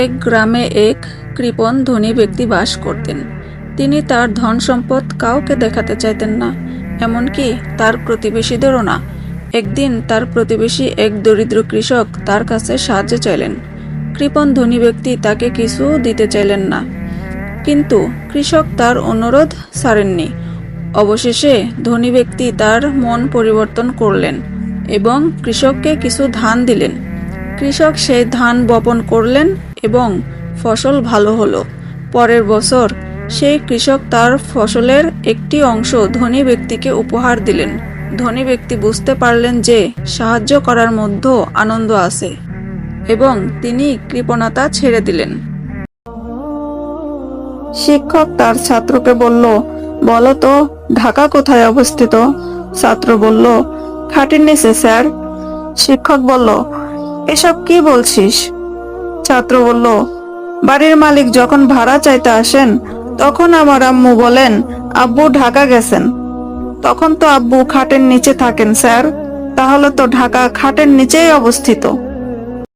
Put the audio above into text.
এক গ্রামে এক কৃপণ ধনী ব্যক্তি বাস করতেন। তিনি তার ধন সম্পদ কাউকে দেখাতে চাইতেন না, এমনকি তার প্রতিবেশীদেরও না। একদিন তার প্রতিবেশী এক দরিদ্র কৃষক তার কাছে সাহায্য চাইলেন। কৃপণ ধনী ব্যক্তি তাকে কিছু দিতে চাইলেন না, কিন্তু কৃষক তার অনুরোধ ছাড়েননি অবশেষে ধনী ব্যক্তি তার মন পরিবর্তন করলেন এবং কৃষককে কিছু ধান দিলেন। কৃষক সেই ধান বপন করলেন এবং ফসল ভালো হলো। পরের বছর সেই কৃষক তার ফসলের একটি অংশ ধনী ব্যক্তিকে উপহার দিলেন। ধনী ব্যক্তি বুঝতে পারলেন যে সাহায্য করার মধ্যেও আনন্দ আছে এবং তিনি কৃপণতা ছেড়ে দিলেন। শিক্ষক তার ছাত্রকে বলল, বলো তো, ঢাকা কোথায় অবস্থিত? ছাত্র বলল খাটির নিচে, স্যার। শিক্ষক বলল, এসব কি বলছিস? ছাত্র বলল, বাড়ির মালিক যখন ভাড়া চাইতে আসেন, তখন আমার আম্মু বলেন, আব্বু ঢাকা গেছেন। তখন তো আব্বু খাটের নিচে থাকেন, স্যার। তাহলে তো ঢাকা খাটের নিচেই অবস্থিত।